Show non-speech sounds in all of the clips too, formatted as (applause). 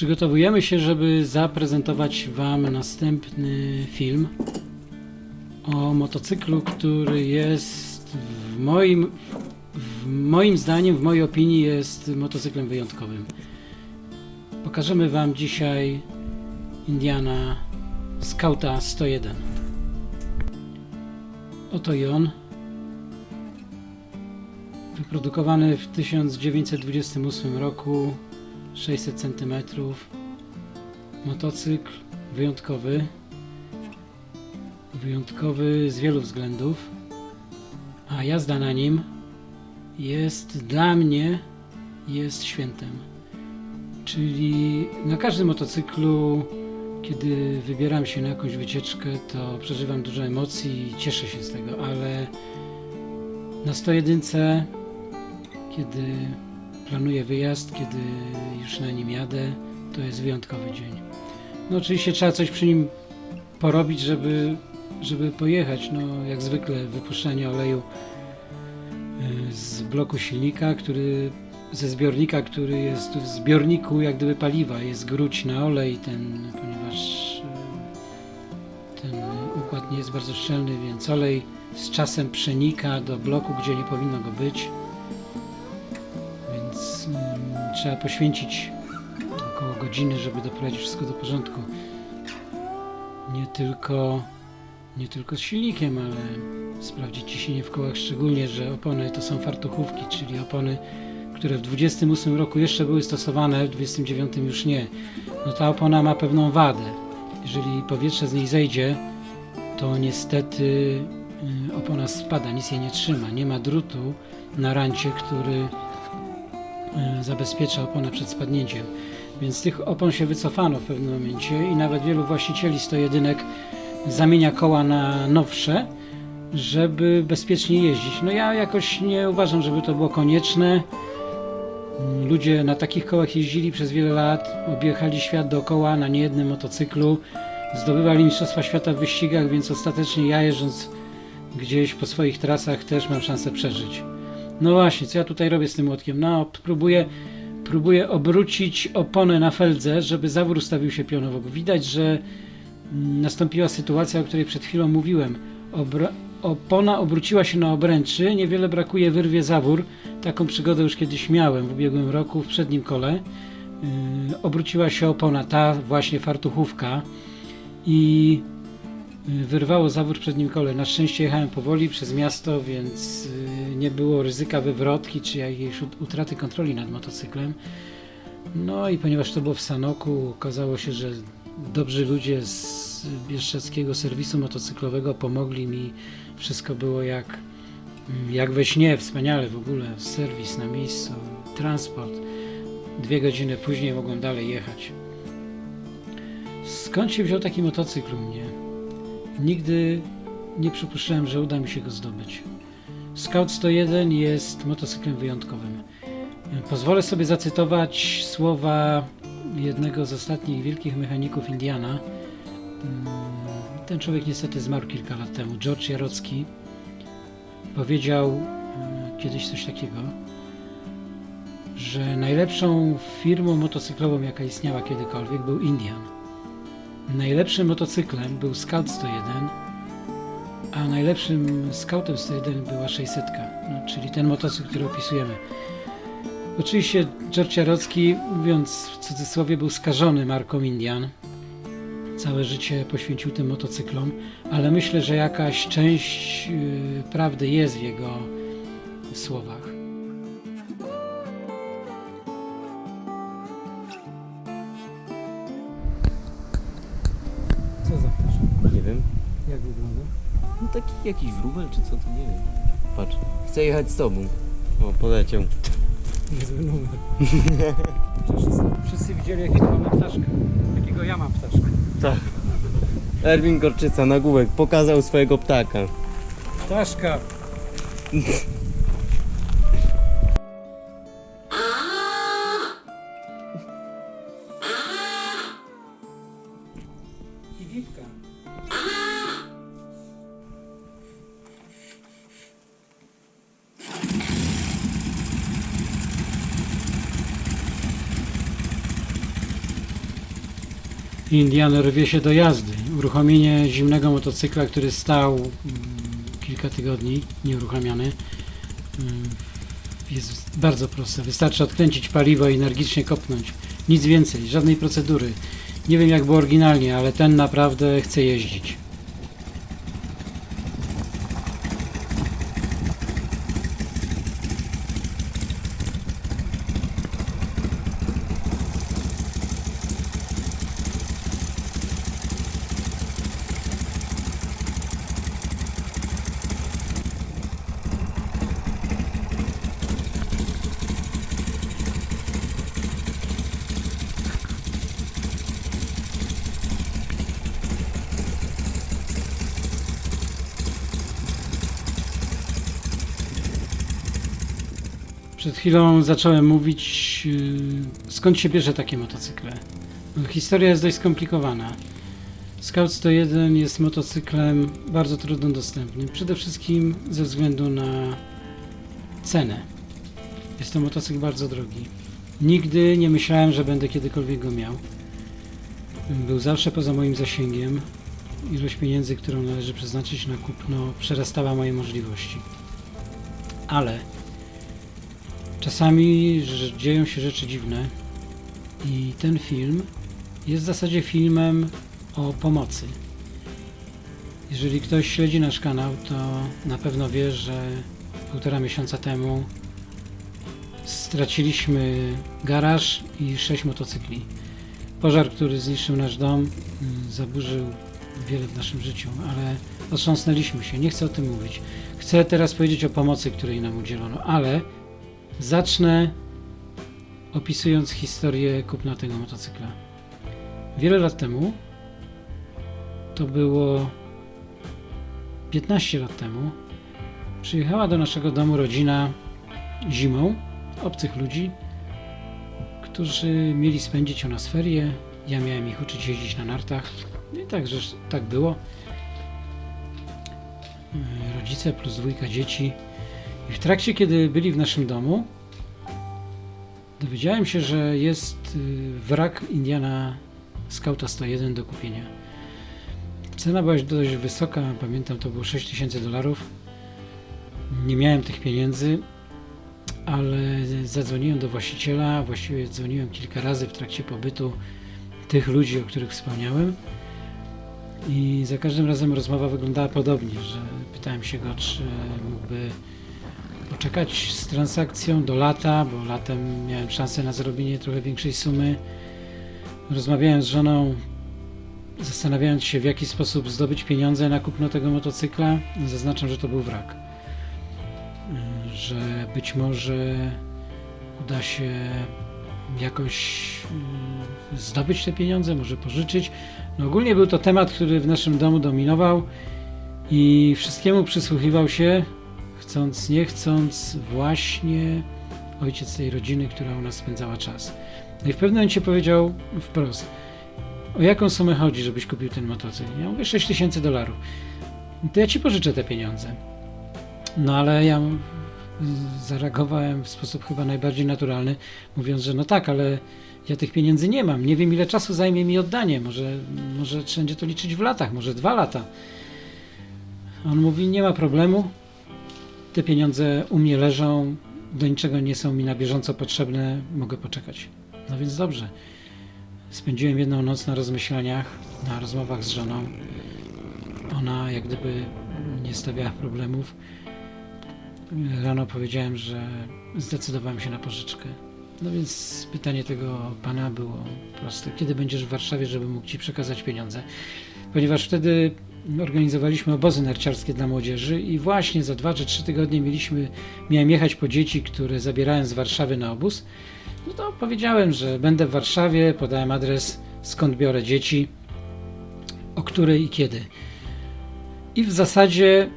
Przygotowujemy się, żeby zaprezentować Wam następny film o motocyklu, który jest w moim, w moim zdaniem, w mojej opinii jest motocyklem wyjątkowym. Pokażemy Wam dzisiaj Indiana Scouta 101. Oto i on. Wyprodukowany w 1928 roku 600 cm. Motocykl wyjątkowy. Wyjątkowy z wielu względów. A jazda na nim jest dla mnie jest świętem. Czyli na każdym motocyklu, kiedy wybieram się na jakąś wycieczkę, to przeżywam dużo emocji i cieszę się z tego, ale na 101 kiedy planuję wyjazd, kiedy już na nim jadę, to jest wyjątkowy dzień. No oczywiście trzeba coś przy nim porobić, żeby, żeby pojechać. No jak zwykle wypuszczanie oleju y, z bloku silnika, który ze zbiornika, który jest w zbiorniku jak gdyby paliwa, jest gruć na olej ten, ponieważ y, ten układ nie jest bardzo szczelny, więc olej z czasem przenika do bloku, gdzie nie powinno go być trzeba poświęcić około godziny, żeby doprowadzić wszystko do porządku. Nie tylko, nie tylko z silnikiem, ale sprawdzić ciśnienie w kołach, szczególnie, że opony to są fartuchówki, czyli opony, które w 28 roku jeszcze były stosowane, w 29 już nie. No ta opona ma pewną wadę. Jeżeli powietrze z niej zejdzie, to niestety y, opona spada, nic jej nie trzyma. Nie ma drutu na rancie, który zabezpiecza oponę przed spadnięciem. Więc tych opon się wycofano w pewnym momencie i nawet wielu właścicieli 101 zamienia koła na nowsze, żeby bezpiecznie jeździć. No ja jakoś nie uważam, żeby to było konieczne. Ludzie na takich kołach jeździli przez wiele lat, objechali świat dookoła na niejednym motocyklu, zdobywali Mistrzostwa Świata w wyścigach, więc ostatecznie ja jeżdżąc gdzieś po swoich trasach też mam szansę przeżyć. No właśnie, co ja tutaj robię z tym młotkiem? No, próbuję, próbuję obrócić oponę na feldze, żeby zawór ustawił się pionowo. Widać, że mm, nastąpiła sytuacja, o której przed chwilą mówiłem. Obra opona obróciła się na obręczy, niewiele brakuje, wyrwie zawór. Taką przygodę już kiedyś miałem w ubiegłym roku w przednim kole. Yy, obróciła się opona, ta właśnie fartuchówka i wyrwało zawór w przednim kole. Na szczęście jechałem powoli przez miasto, więc yy, nie było ryzyka wywrotki czy jakiejś ut- utraty kontroli nad motocyklem. No i ponieważ to było w Sanoku, okazało się, że dobrzy ludzie z Bieszczadzkiego Serwisu Motocyklowego pomogli mi. Wszystko było jak, jak we śnie, wspaniale w ogóle. Serwis na miejscu, transport. Dwie godziny później mogłem dalej jechać. Skąd się wziął taki motocykl u mnie? Nigdy nie przypuszczałem, że uda mi się go zdobyć. Scout 101 jest motocyklem wyjątkowym. Pozwolę sobie zacytować słowa jednego z ostatnich wielkich mechaników Indiana. Mm, Ten człowiek niestety zmarł kilka lat temu. George Jarocki powiedział mm, kiedyś coś takiego, że najlepszą firmą motocyklową, jaka istniała kiedykolwiek, był Indian. Najlepszym motocyklem był Scout 101, a najlepszym Scoutem 101 była 600, no, czyli ten motocykl, który opisujemy. Oczywiście George Jarocki, mówiąc w cudzysłowie, był skażony marką Indian. Całe życie poświęcił tym motocyklom, ale myślę, że jakaś część yy, prawdy jest w jego słowach. Co za ptaszek? Nie wiem. Jak wygląda? No taki jakiś wróbel czy co, to nie wiem. Patrz, chcę jechać z tobą. O, poleciał. Niezły numer. (laughs) Wszyscy, wszyscy widzieli jakiego mamy ptaszka. Jakiego ja mam ptaszka. Tak. Erwin Gorczyca, nagłówek, pokazał swojego ptaka. Ptaszka! (laughs) Indian rwie się do jazdy. Uruchomienie zimnego motocykla, który stał mm, kilka tygodni nieuruchamiany, mm, jest bardzo proste. Wystarczy odkręcić paliwo i energicznie kopnąć. Nic więcej, żadnej procedury. Nie wiem jak było oryginalnie, ale ten naprawdę chce jeździć. Przed chwilą zacząłem mówić, yy, skąd się bierze takie motocykle. Historia jest dość skomplikowana. Scout 101 jest motocyklem bardzo trudno dostępnym, przede wszystkim ze względu na cenę. Jest to motocykl bardzo drogi. Nigdy nie myślałem, że będę kiedykolwiek go miał. Był zawsze poza moim zasięgiem. Ilość pieniędzy, którą należy przeznaczyć na kupno, przerastała moje możliwości. Ale Czasami dzieją się rzeczy dziwne i ten film jest w zasadzie filmem o pomocy. Jeżeli ktoś śledzi nasz kanał, to na pewno wie, że półtora miesiąca temu straciliśmy garaż i sześć motocykli. Pożar, który zniszczył nasz dom, mm, zaburzył wiele w naszym życiu, ale otrząsnęliśmy się. Nie chcę o tym mówić. Chcę teraz powiedzieć o pomocy, której nam udzielono, ale Zacznę opisując historię kupna tego motocykla. Wiele lat temu, to było 15 lat temu, przyjechała do naszego domu rodzina zimą, obcych ludzi, którzy mieli spędzić u nas ferie. Ja miałem ich uczyć jeździć na nartach. I także tak było. Rodzice plus dwójka dzieci. I w trakcie, kiedy byli w naszym domu, dowiedziałem się, że jest y, wrak Indiana Scouta 101 do kupienia. Cena była dość wysoka, pamiętam to było 6000 dolarów. Nie miałem tych pieniędzy, ale zadzwoniłem do właściciela, właściwie dzwoniłem kilka razy w trakcie pobytu tych ludzi, o których wspomniałem. I za każdym razem rozmowa wyglądała podobnie, że pytałem się go, czy mógłby poczekać z transakcją do lata, bo latem miałem szansę na zarobienie trochę większej sumy. Rozmawiałem z żoną, zastanawiając się w jaki sposób zdobyć pieniądze na kupno tego motocykla. Zaznaczam, że to był wrak. Że być może uda się jakoś mm, zdobyć te pieniądze, może pożyczyć. No ogólnie był to temat, który w naszym domu dominował i wszystkiemu przysłuchiwał się chcąc, nie chcąc, właśnie ojciec tej rodziny, która u nas spędzała czas. No i w pewnym momencie powiedział wprost, o jaką sumę chodzi, żebyś kupił ten motocykl? Ja mówię 6 tysięcy dolarów. To ja ci pożyczę te pieniądze. No ale ja zareagowałem w sposób chyba najbardziej naturalny, mówiąc, że no tak, ale ja tych pieniędzy nie mam. Nie wiem, ile czasu zajmie mi oddanie. Może, może wszędzie to liczyć w latach, może dwa lata. On mówi, nie ma problemu. Te pieniądze u mnie leżą, do niczego nie są mi na bieżąco potrzebne, mogę poczekać. No więc dobrze. Spędziłem jedną noc na rozmyślaniach, na rozmowach z żoną. Ona jak gdyby nie stawiała problemów. Rano powiedziałem, że zdecydowałem się na pożyczkę. No więc pytanie tego pana było proste. Kiedy będziesz w Warszawie, żeby mógł ci przekazać pieniądze? Ponieważ wtedy organizowaliśmy obozy narciarskie dla młodzieży i właśnie za dwa czy trzy tygodnie mieliśmy, miałem jechać po dzieci, które zabierałem z Warszawy na obóz. No to powiedziałem, że będę w Warszawie, podałem adres, skąd biorę dzieci, o której i kiedy. I w zasadzie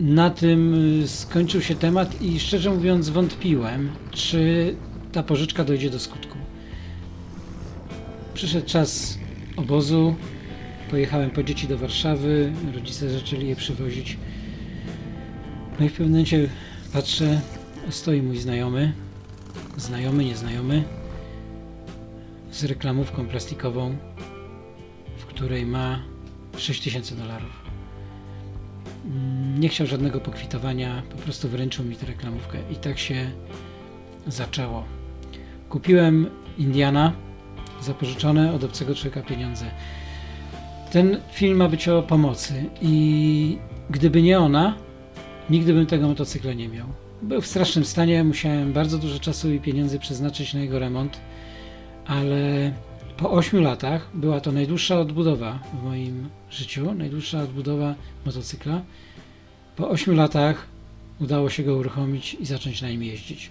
na tym y, skończył się temat i szczerze mówiąc wątpiłem, czy ta pożyczka dojdzie do skutku. Przyszedł czas obozu, pojechałem po dzieci do Warszawy, rodzice zaczęli je przywozić. No i w pewnym momencie patrzę, stoi mój znajomy, znajomy, nieznajomy, z reklamówką plastikową której ma 6000 dolarów. Nie chciał żadnego pokwitowania, po prostu wręczył mi tę reklamówkę i tak się zaczęło. Kupiłem Indiana, zapożyczone od obcego człowieka pieniądze. Ten film ma być o pomocy i gdyby nie ona, nigdy bym tego motocykla nie miał. Był w strasznym stanie, musiałem bardzo dużo czasu i pieniędzy przeznaczyć na jego remont, ale po 8 latach była to najdłuższa odbudowa w moim życiu, najdłuższa odbudowa motocykla. Po 8 latach udało się go uruchomić i zacząć na nim jeździć.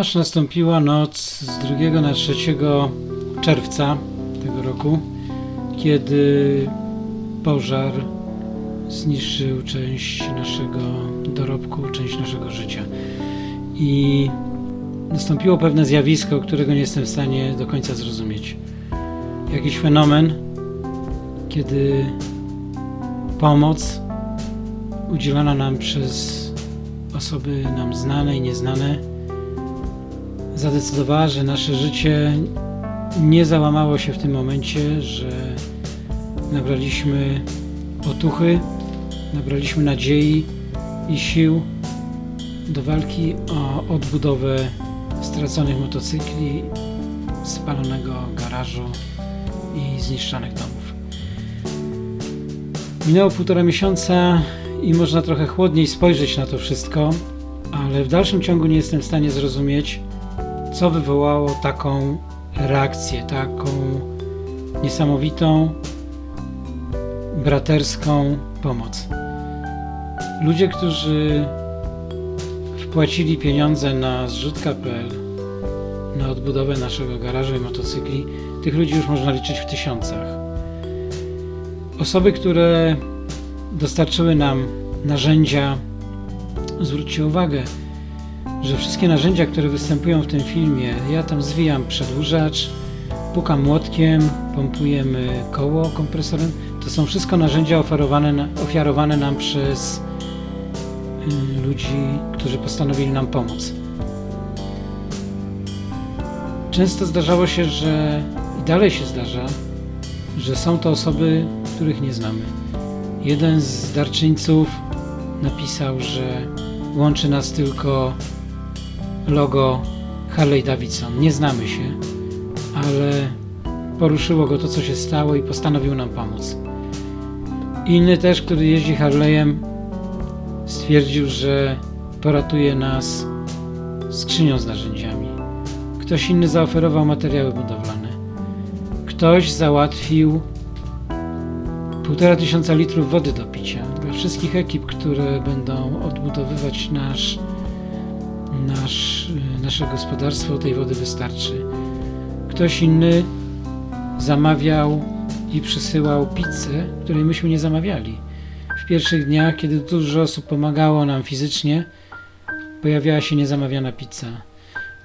Aż nastąpiła noc z 2 na 3 czerwca tego roku, kiedy pożar zniszczył część naszego dorobku, część naszego życia. I nastąpiło pewne zjawisko, którego nie jestem w stanie do końca zrozumieć. Jakiś fenomen, kiedy pomoc udzielana nam przez osoby nam znane i nieznane zadecydowała, że nasze życie nie załamało się w tym momencie, że nabraliśmy otuchy, nabraliśmy nadziei i sił do walki o odbudowę straconych motocykli, spalonego garażu i zniszczonych domów. Minęło półtora miesiąca i można trochę chłodniej spojrzeć na to wszystko, ale w dalszym ciągu nie jestem w stanie zrozumieć, co wywołało taką reakcję, taką niesamowitą, braterską pomoc. Ludzie, którzy wpłacili pieniądze na zrzutka.pl na odbudowę naszego garażu i motocykli, tych ludzi już można liczyć w tysiącach. Osoby, które dostarczyły nam narzędzia, zwróćcie uwagę, że wszystkie narzędzia, które występują w tym filmie, ja tam zwijam przedłużacz, pukam młotkiem, pompujemy koło kompresorem, to są wszystko narzędzia oferowane, ofiarowane nam przez y, ludzi, którzy postanowili nam pomóc. Często zdarzało się, że i dalej się zdarza, że są to osoby, których nie znamy. Jeden z darczyńców napisał, że łączy nas tylko logo Harley Davidson. Nie znamy się, ale poruszyło go to, co się stało i postanowił nam pomóc. Inny też, który jeździ Harley'em, stwierdził, że poratuje nas skrzynią z narzędziami. Ktoś inny zaoferował materiały budowlane. Ktoś załatwił półtora tysiąca litrów wody do picia dla wszystkich ekip, które będą odbudowywać nasz nasz, nasze gospodarstwo tej wody wystarczy. Ktoś inny zamawiał i przysyłał pizzę, której myśmy nie zamawiali. W pierwszych dniach, kiedy dużo osób pomagało nam fizycznie, pojawiała się niezamawiana pizza.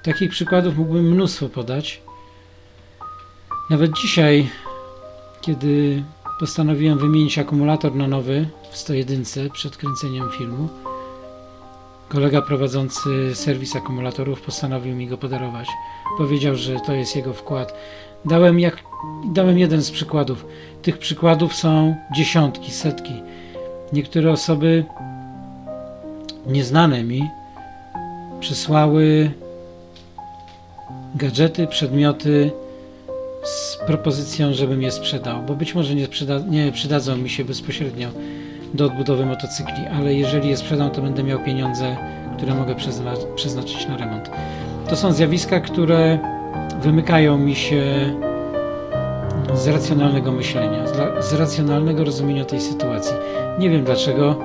Takich przykładów mógłbym mnóstwo podać. Nawet dzisiaj, kiedy postanowiłem wymienić akumulator na nowy w 101 przed kręceniem filmu, Kolega prowadzący serwis akumulatorów postanowił mi go podarować. Powiedział, że to jest jego wkład. Dałem, jak, dałem jeden z przykładów. Tych przykładów są dziesiątki, setki. Niektóre osoby nieznane mi przysłały gadżety, przedmioty z propozycją, żebym je sprzedał, bo być może nie, przyda, nie przydadzą mi się bezpośrednio do odbudowy motocykli, ale jeżeli je sprzedam, to będę miał pieniądze, które mogę przezna- przeznaczyć na remont. To są zjawiska, które wymykają mi się z racjonalnego myślenia, z racjonalnego rozumienia tej sytuacji. Nie wiem dlaczego.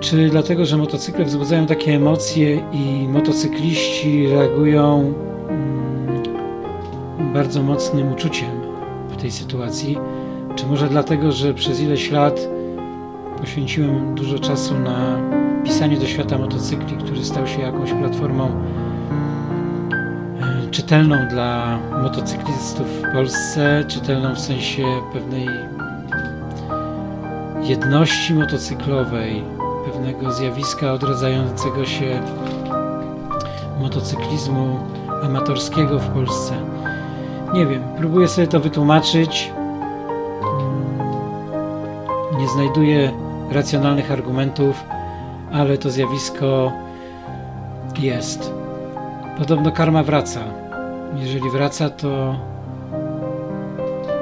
Czy dlatego, że motocykle wzbudzają takie emocje i motocykliści reagują mm, bardzo mocnym uczuciem w tej sytuacji? Czy może dlatego, że przez ileś lat poświęciłem dużo czasu na pisanie do świata motocykli, który stał się jakąś platformą e, czytelną dla motocyklistów w Polsce, czytelną w sensie pewnej jedności motocyklowej, pewnego zjawiska odradzającego się motocyklizmu amatorskiego w Polsce. Nie wiem, próbuję sobie to wytłumaczyć. Mm, Nie znajduję racjonalnych argumentów, ale to zjawisko jest. Podobno karma wraca. Jeżeli wraca, to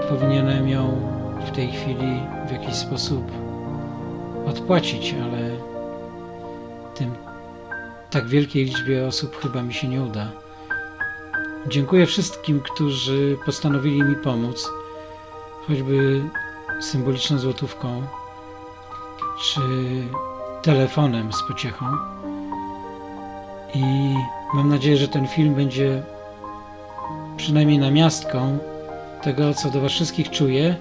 powinienem ją w tej chwili w jakiś sposób odpłacić, ale tym tak wielkiej liczbie osób chyba mi się nie uda. Dziękuję wszystkim, którzy postanowili mi pomóc, choćby symboliczną złotówką, czy telefonem z pociechą. I mam nadzieję, że ten film będzie przynajmniej namiastką tego, co do Was wszystkich czuję.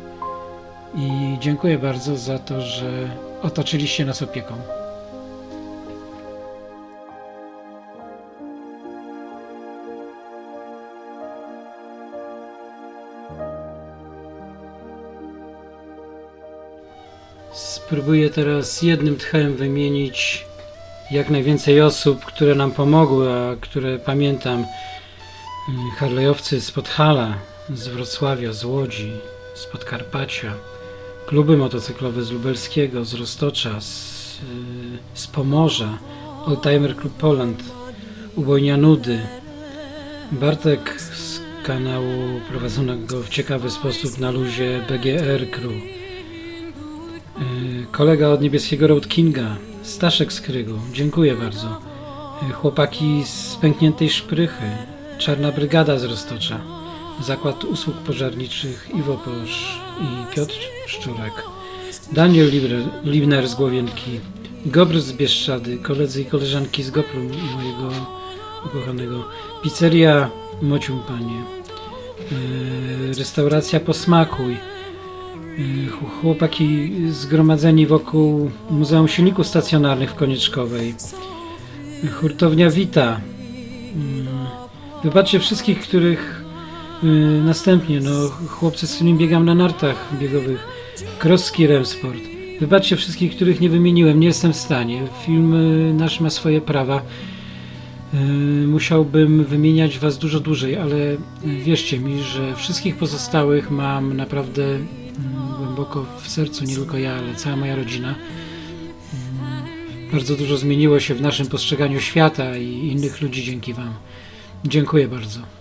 I dziękuję bardzo za to, że otoczyliście nas opieką. Spróbuję teraz jednym tchem wymienić jak najwięcej osób, które nam pomogły, a które pamiętam. Y, Harlejowcy z Podhala, z Wrocławia, z Łodzi, z Podkarpacia, kluby motocyklowe z Lubelskiego, z Roztocza, z, y, z Pomorza, Oldtimer Club Poland, Ubojnia Nudy, Bartek z kanału prowadzonego w ciekawy sposób na luzie BGR Crew, kolega od niebieskiego Road Kinga, Staszek z Krygu, dziękuję bardzo, y, chłopaki z pękniętej szprychy, Czarna Brygada z Roztocza, Zakład Usług Pożarniczych Iwo Posz i Piotr Szczurek, Daniel Libner, z Głowienki, Gobr z Bieszczady, koledzy i koleżanki z Gopru mojego ukochanego, pizzeria Mocium Panie, yy, restauracja Posmakuj, chłopaki zgromadzeni wokół Muzeum Silników Stacjonarnych w Konieczkowej, hurtownia Wita, yy, Wybaczcie wszystkich, których y, następnie, no chłopcy, z którymi biegam na nartach biegowych, Kroski Remsport. Wybaczcie wszystkich, których nie wymieniłem, nie jestem w stanie. Film y, nasz ma swoje prawa. Y, musiałbym wymieniać was dużo dłużej, ale wierzcie mi, że wszystkich pozostałych mam naprawdę mm, głęboko w sercu, nie tylko ja, ale cała moja rodzina. Bardzo dużo zmieniło się w naszym postrzeganiu świata i innych ludzi dzięki wam. Dziękuję bardzo.